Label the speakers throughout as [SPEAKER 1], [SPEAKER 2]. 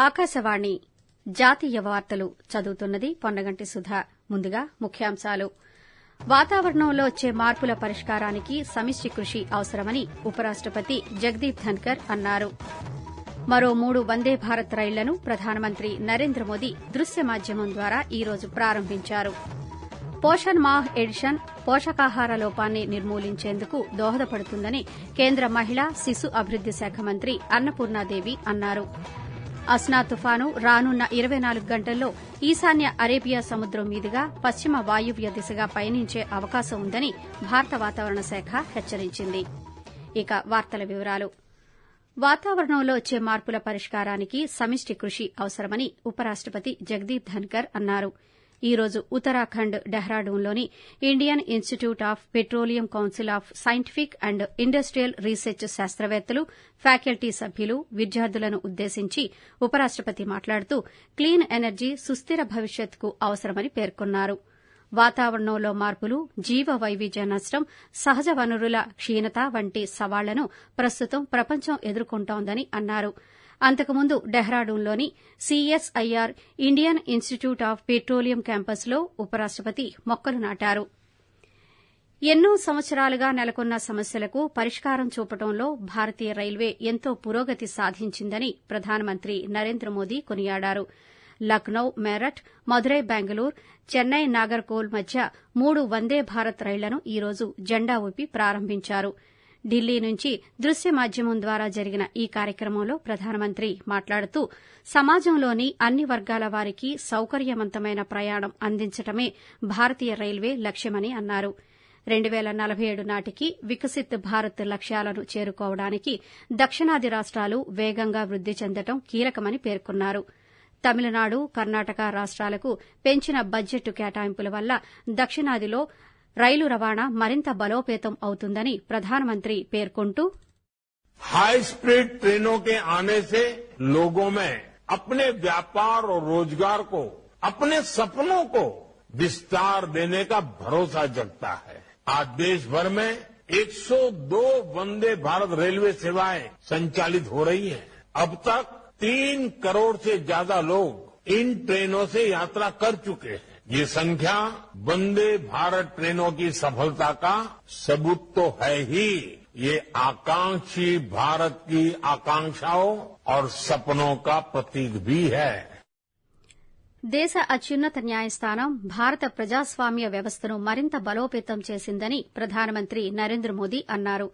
[SPEAKER 1] ఆకాశవాణి జాతీయ వార్తలు చదువుతున్నది పొన్నగంటి సుధ. ముందుగా ముఖ్యాంశాలు. వాతావరణంలో వచ్చే మార్పుల పరిష్కారానికి సమిష్టి కృషి అవసరమని ఉపరాష్టపతి జగదీప్ ధన్కర్ అన్నారు. మరో మూడు వందే భారత్ రైళ్ళను ప్రధానమంత్రి నరేంద్ర మోదీ దృశ్య మాధ్యమం ద్వారా ఈ రోజు ప్రారంభించారు. పోషణ్ మాహ్ ఎడిషన్ పోషకాహార లోపాన్ని నిర్మూలించేందుకు దోహదపడుతుందని కేంద్ర మహిళా శిశు అభివృద్ది శాఖ మంత్రి అన్నపూర్ణాదేవి అన్నారు. అస్నా తుఫాను రానున్న ఇరవై నాలుగు గంటల్లో ఈశాన్య అరేబియా సముద్రం మీదుగా పశ్చిమ వాయువ్య దిశగా పయనించే అవకాశం ఉందని భారత వాతావరణ శాఖ హెచ్చరించింది. ఇక వార్తల వివరాలు. వాతావరణంలో వచ్చే మార్పుల పరిష్కారానికి సమిష్టి కృషి అవసరమని ఉపరాష్టపతి జగదీప్ ధన్కర్ అన్నారు. ఈ రోజు Uttarakhand డెహ్రాడూన్లోని Indian Institute of Petroleum Council of Scientific and Industrial Research శాస్త్రవేత్తలు ఫ్యాకల్టీ సభ్యులు విద్యార్థులను ఉద్దేశించి ఉపరాష్టపతి మాట్లాడుతూ క్లీన్ ఎనర్జీ సుస్దిర భవిష్యత్తుకు అవసరమని పేర్కొన్నారు. వాతావరణంలో మార్పులు జీవ వైవిధ్య నష్టం సహజ వనరుల క్షీణత వంటి సవాళ్ళను ప్రస్తుతం ప్రపంచం ఎదుర్కొంటోందని అన్నారు. అంతకుముందు డెహ్రాడూన్లోని CSIR Indian Institute of Petroleum క్యాంపస్లో ఉపరాష్టపతి మొక్కలు నాటారు. ఎన్నో సంవత్సరాలుగా నెలకొన్న సమస్యలకు పరిష్కారం చూపడంలో భారతీయ రైల్వే ఎంతో పురోగతి సాధించిందని ప్రధానమంత్రి నరేంద్ర మోదీ కొనియాడారు. లక్నో మేరట్ మదురై బెంగళూరు చెన్నై నాగర్కోల్ మధ్య మూడు వందే భారత్ రైళ్ళను ఈ రోజు జెండా ఊపి ప్రారంభించారు. ఢిల్లీ నుంచి దృశ్య మాధ్యమం ద్వారా జరిగిన ఈ కార్యక్రమంలో ప్రధానమంత్రి మాట్లాడుతూ సమాజంలోని అన్ని వర్గాల వారికి సౌకర్యవంతమైన ప్రయాణం అందించడమే భారతీయ రైల్వే లక్ష్యమని అన్నారు. రెండు పేల నలభై ఏడు నాటికి వికసిత్ భారత్ లక్ష్యాలను చేరుకోవడానికి దక్షిణాది రాష్ట్రాలు వేగంగా వృద్ది చెందడం కీలకమని పేర్కొన్నారు. తమిళనాడు కర్ణాటక రాష్ట్రాలకు పెంచిన బడ్జెట్ కేటాయింపుల వల్ల దక్షిణాదిలో రైలు రవాణా మరింత బలోపేతం అవుతుందని ప్రధానమంత్రి పేర్కొంటూ
[SPEAKER 2] हाई स्पीड ट्रेनों के आने से लोगों में अपने व्यापार और रोजगार को अपने सपनों को विस्तार देने का भरोसा जगता है आज देश भर में 102 वंदे भारत रेलवे सेवाएं संचालित हो रही हैं अब तक तीन करोड़ से ज्यादा लोग इन ट्रेनों से यात्रा कर चुके हैं ये संख्या वंदे भारत ट्रेनों की सफलता का सबूत तो है ही ये आकांक्षी भारत की आकांक्षाओं और सपनों का प्रतीक भी है
[SPEAKER 1] దేశ అత్యున్నత న్యాయస్థానం భారత ప్రజాస్వామ్య వ్యవస్థను మరింత బలోపేతం చేసిందని ప్రధానమంత్రి నరేంద్ర మోదీ అన్నారు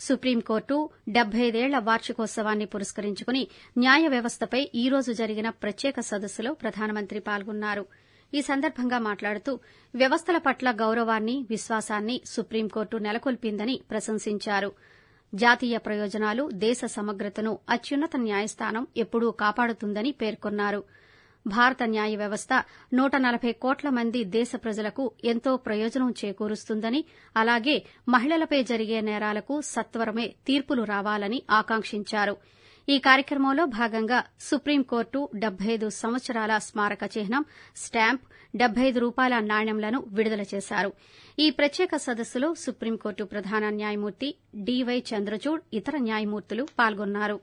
[SPEAKER 1] సుప్రీంకోర్టు డెబ్బైదేళ్ల వార్షికోత్సవాన్ని పురస్కరించుకుని న్యాయ వ్యవస్థపై ఈ రోజు జరిగిన ప్రత్యేక సదస్సులో ప్రధానమంత్రి పాల్గొన్నారు ఈ సందర్భంగా మాట్లాడుతూ వ్యవస్థల పట్ల గౌరవాన్ని విశ్వాసాన్ని సుప్రీంకోర్టు నెలకొల్పిందని ప్రశంసించారు. జాతీయ ప్రయోజనాలు దేశ సమగ్రతను అత్యున్నత న్యాయస్థానం ఎప్పుడూ కాపాడుతుందని పేర్కొన్నారు. భారత న్యాయ వ్యవస్థ నూట నలభై కోట్ల మంది దేశ ప్రజలకు ఎంతో ప్రయోజనం చేకూరుస్తుందని అలాగే మహిళలపై జరిగే నేరాలకు సత్వరమే తీర్పులు రావాలని ఆకాంక్షించారు. ఈ కార్యక్రమంలో భాగంగా సుప్రీంకోర్టు డెబ్బై ఐదు సంవత్సరాల స్మారక చిహ్నం స్టాంప్ డెబ్బై ఐదు రూపాయల నాణ్యంలను విడుదల చేశారు. ఈ ప్రత్యేక సదస్సులో సుప్రీంకోర్టు ప్రధాన న్యాయమూర్తి డీవై చంద్రచూడ్ ఇతర న్యాయమూర్తులు పాల్గొన్నారు.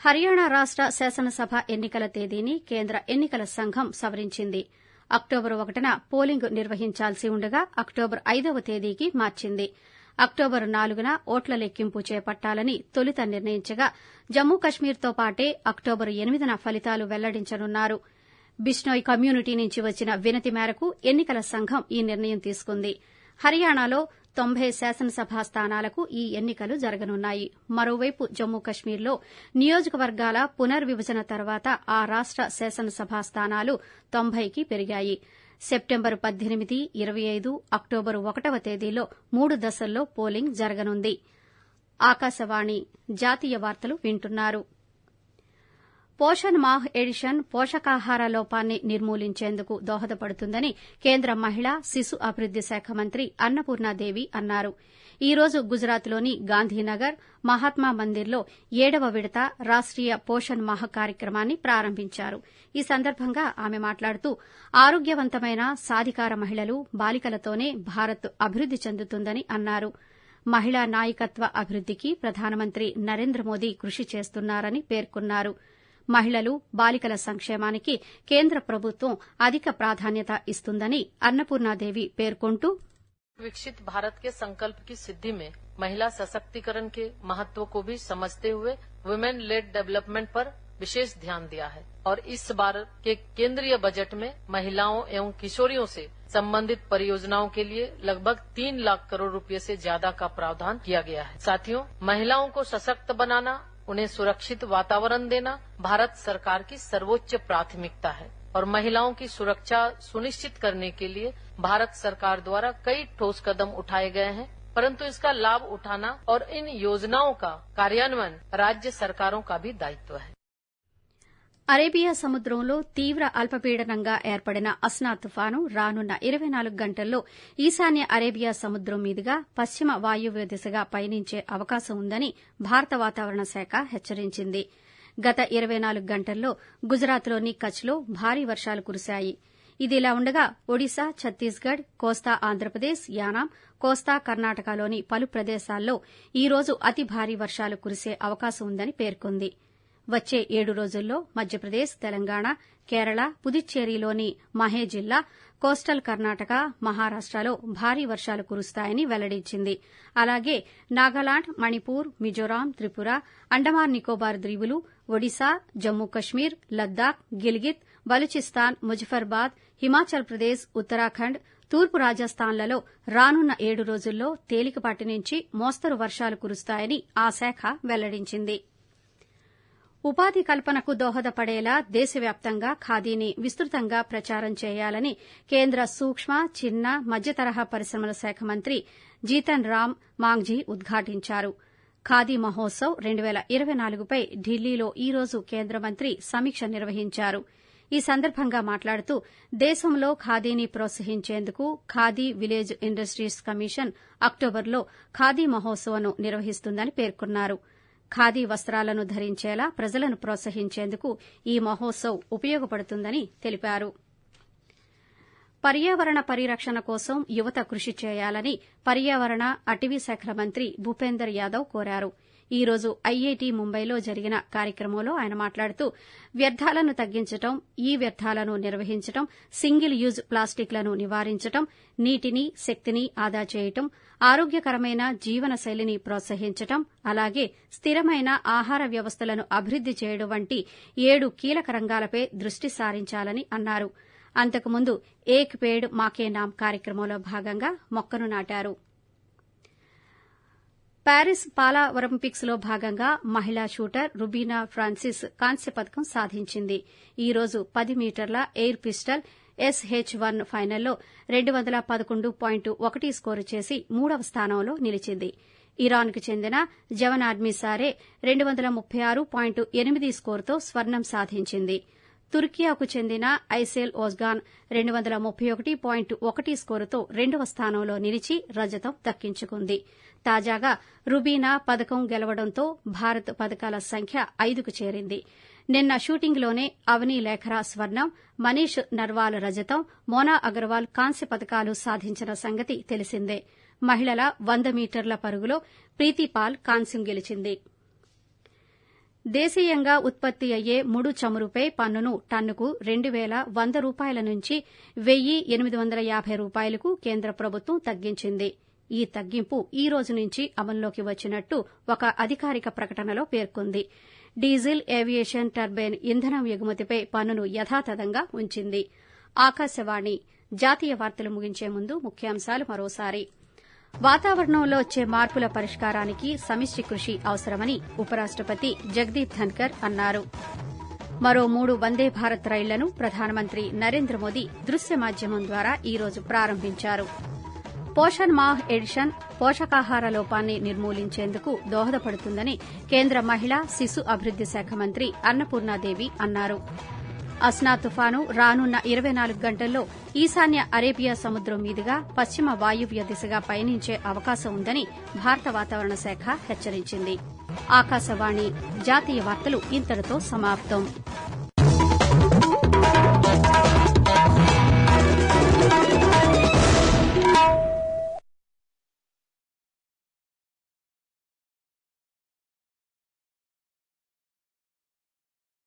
[SPEAKER 1] హర్యానా రాష్ట శాసనసభ ఎన్నికల తేదీని కేంద్ర ఎన్నికల సంఘం సవరించింది. అక్టోబర్ ఒకటిన పోలింగ్ నిర్వహించాల్సి ఉండగా అక్టోబర్ ఐదవ తేదీకి మార్చింది. అక్టోబర్ నాలుగున ఓట్ల లెక్కింపు చేపట్టాలని తొలుత నిర్ణయించగా జమ్మూ కశ్మీర్తో పాటే అక్టోబర్ ఎనిమిదిన ఫలితాలు వెల్లడించనున్నారు. బిష్నోయ్ కమ్యూనిటీ నుంచి వచ్చిన వినతి మేరకు ఎన్నికల సంఘం ఈ నిర్ణయం తీసుకుంది. హర్యానాలో తొంభై శాసనసభ స్థానాలకు ఈ ఎన్నికలు జరగనున్నాయి. మరోవైపు జమ్మూ కశ్మీర్లో నియోజకవర్గాల పునర్విభజన తర్వాత ఆ రాష్ట శాసనసభ స్థానాలు తొంభైకి పెరిగాయి. సెప్టెంబర్ పద్దెనిమిది ఇరవై ఐదు అక్టోబర్ ఒకటవ తేదీలో మూడు దశల్లో పోలింగ్ జరగనుంది ఆకాశవాణి జాతీయ వార్తలు వింటున్నారు పోషణ్ మాహ్ ఎడిషన్ పోషకాహార లోపాన్ని నిర్మూలించేందుకు దోహదపడుతుందని కేంద్ర మహిళా శిశు అభివృద్ది శాఖ మంత్రి అన్నపూర్ణాదేవి అన్నారు. ఈ రోజు గుజరాత్లోని గాంధీనగర్ మహాత్మా మందిర్లో ఏడవ విడత రాష్టీయ పోషణ్ మాహ్ కార్యక్రమాన్ని ప్రారంభించారు. ఈ సందర్భంగా ఆమె మాట్లాడుతూ ఆరోగ్యవంతమైన సాధికార మహిళలు బాలికలతోనే భారత్ అభివృద్ది చెందుతుందని అన్నారు. మహిళా నాయకత్వ అభివృద్దికి ప్రధానమంత్రి నరేంద్ర మోదీ కృషి చేస్తున్నారని పేర్కొన్నారు. మహిళలు బాలికల సంక్షేమానికి కేంద్ర ప్రభుత్వం అధిక ప్రాధాన్యత ఇస్తుందని అన్నపూర్ణాదేవి పేర్కొంటూ
[SPEAKER 3] विकसित भारत के संकल्प की सिद्धि में महिला सशक्तिकरण के महत्व को भी समझते हुए वुमेन लेड डेवलपमेंट पर विशेष ध्यान दिया है और इस बार के केंद्रीय बजट में महिलाओं एवं किशोरियों से संबंधित परियोजनाओं के लिए लगभग तीन लाख करोड़ रुपए से ज्यादा का प्रावधान किया गया है साथियों महिलाओं को सशक्त बनाना उन्हें सुरक्षित वातावरण देना भारत सरकार की सर्वोच्च प्राथमिकता है और महिलाओं की सुरक्षा सुनिश्चित करने के लिए भारत सरकार द्वारा कई ठोस कदम उठाए गए हैं, परंतु इसका लाभ उठाना और इन योजनाओं का कार्यान्वयन राज्य सरकारों का भी दायित्व है।
[SPEAKER 1] అరేబియా సముద్రంలో తీవ్ర అల్పపీడనంగా ఏర్పడిన అస్నా తుఫాను రానున్న ఇరవై నాలుగు గంటల్లో ఈశాన్య అరేబియా సముద్రం మీదుగా పశ్చిమ వాయువ్య దిశగా పయనించే అవకాశం ఉందని భారత వాతావరణ శాఖ హెచ్చరించింది. గత ఇరవై నాలుగు గంటల్లో గుజరాత్లోని కచ్లో భారీ వర్షాలు కురిశాయి. ఇదిలా ఉండగా ఒడిశా ఛత్తీస్గఢ్ కోస్తా ఆంధ్రప్రదేశ్ యానాం కోస్తా కర్ణాటకలోని పలు ప్రదేశాల్లో ఈ రోజు అతి భారీ వర్షాలు కురిసే అవకాశం ఉందని పేర్కొంది. వచ్చే ఏడు రోజుల్లో మధ్యప్రదేశ్ తెలంగాణ కేరళ పుదుచ్చేరిలోని మహే జిల్లా కోస్టల్ కర్ణాటక మహారాష్టలో భారీ వర్షాలు కురుస్తాయని వెల్లడించింది. అలాగే నాగాలాండ్ మణిపూర్ మిజోరాం త్రిపుర అండమాన్ నికోబార్ ద్వీపులు ఒడిశా జమ్మూ కశ్మీర్ లద్దాఖ్ గిల్గిత్ బలుచిస్తాన్ ముజఫర్బాద్ హిమాచల్ ప్రదేశ్ ఉత్తరాఖండ్ తూర్పు రాజస్థాన్లలో రానున్న ఏడు రోజుల్లో తేలికపాటి నుంచి మోస్తరు వర్షాలు కురుస్తాయని ఆ శాఖ వెల్లడించింది. ఉపాధి కల్పనకు దోహదపడేలా దేశవ్యాప్తంగా ఖాదీని విస్తృతంగా ప్రచారం చేయాలని కేంద్ర సూక్ష్మ చిన్న మధ్యతరహా పరిశ్రమల శాఖ మంత్రి జీతన్ రామ్ మాంగ్జీ ఉద్ఘాటించారు. ఖాదీ మహోత్సవ్ రెండు పేల ఇరవై నాలుగుపై ఢిల్లీలో ఈ రోజు కేంద్ర మంత్రి సమీక్ష నిర్వహించారు. ఈ సందర్భంగా మాట్లాడుతూ దేశంలో ఖాదీని ప్రోత్సహించేందుకు ఖాదీ విలేజ్ ఇండస్ట్రీస్ కమిషన్ అక్టోబర్లో ఖాదీ మహోత్సవ్ను నిర్వహిస్తుందని పేర్కొన్నారు. ఖాదీ వస్త్రాలను ధరించేలా ప్రజలను ప్రోత్సహించేందుకు ఈ మహోత్సవ్ ఉపయోగపడుతుందని తెలిపారు. పర్యావరణ పరిరక్షణ కోసం యువత కృషి చేయాలని పర్యావరణ అటవీ శాఖల మంత్రి భూపేందర్ యాదవ్ కోరారు. ఈ రోజు ఐఐటి ముంబైలో జరిగిన కార్యక్రమంలో ఆయన మాట్లాడుతూ వ్యర్థాలను తగ్గించడం ఈ వ్యర్థాలను నిర్వహించడం సింగిల్ యూజ్ ప్లాస్టిక్లను నివారించడం నీటిని శక్తిని ఆదా చేయడం ఆరోగ్యకరమైన జీవన శైలిని ప్రోత్సహించడం అలాగే స్థిరమైన ఆహార వ్యవస్థలను అభివృద్ది చేయడం వంటి ఏడు కీలక రంగాలపై దృష్టి సారించాలని అన్నారు. అంతకుముందు ఏక్ పేడ్ మాకే నామ్ కార్యక్రమంలో భాగంగా మొక్కను నాటారు. ప్యారిస్ పాలా ఒలింపిక్స్లో భాగంగా మహిళా షూటర్ రుబీనా ఫ్రాన్సిస్ కాంస్య పథకం సాధించింది. ఈ రోజు పది మీటర్ల ఎయిర్ పిస్టల్ ఎస్హెచ్ వన్ ఫైనల్లో రెండు వందల పదకొండు పాయింట్ ఒకటి స్కోరు చేసి మూడవ స్థానంలో నిలిచింది. ఇరాన్కు చెందిన జవన్ ఆర్మీసారే రెండు వందల ముప్పై ఆరు పాయింట్ ఎనిమిది స్కోరుతో స్వర్ణం సాధించింది. తుర్కియాకు చెందిన ఐసేల్ ఓజ్గాన్ రెండు వందల ముప్పై ఒకటి పాయింట్ ఒకటి స్కోరుతో రెండవ స్థానంలో నిలిచి రజతం దక్కించుకుంది. తాజాగా రుబీనా పథకం గెలవడంతో భారత్ పథకాల సంఖ్య ఐదుకు చేరింది. నిన్న షూటింగ్లోనే అవనీ లేఖరా స్వర్ణం మనీష్ నర్వాల్ రజతం మోనా అగర్వాల్ కాంస్య పతకాలు సాధించిన సంగతి తెలిసిందే. మహిళల వంద మీటర్ల పరుగులో ప్రీతిపాల్ కాంస్యం గెలిచింది. దేశీయంగా ఉత్పత్తి అయ్యే ముడు చమురుపై పన్నును టన్నుకు రెండు పేల వంద రూపాయల నుంచి వెయ్యి ఎనిమిది వందల యాబై రూపాయలకు కేంద్ర ప్రభుత్వం తగ్గించింది. ఈ తగ్గింపు ఈ రోజు నుంచి అమల్లోకి వచ్చినట్టు ఒక అధికారిక ప్రకటనలో పేర్కొంది. డీజిల్ ఏవియేషన్ టర్బైన్ ఇంధనం ఎగుమతిపై పన్నును యథాతథంగా ఉంచింది. ఆకాశవాణి జాతీయ వార్తలు ముగించే ముందు ముఖ్యాంశాలు మరోసారి. వాతావరణంలో వచ్చే మార్పుల పరిష్కారానికి సమిష్టి కృషి అవసరమని ఉపరాష్టపతి జగదీప్ ధన్కర్ అన్నారు. మరో మూడు వందే భారత్ రైళ్ళను ప్రధానమంత్రి నరేంద్ర మోదీ దృశ్య మాధ్యమం ద్వారా ఈ రోజు ప్రారంభించారు. పోషణ్ మాహ్ ఎడిషన్ పోషకాహార లోపాన్ని నిర్మూలించేందుకు దోహదపడుతుందని కేంద్ర మహిళా శిశు అభివృద్ది శాఖ మంత్రి అన్నపూర్ణాదేవి అన్నారు. అస్నా తుఫాను రానున్న ఇరవై నాలుగు గంటల్లో ఈశాన్య అరేబియా సముద్రం మీదుగా పశ్చిమ వాయువ్య దిశగా పయనించే అవకాశం ఉందని భారత వాతావరణ శాఖ హెచ్చరించింది. ఆకాశవాణి జాతీయ వార్తలు ఇంతటితో సమాప్తం.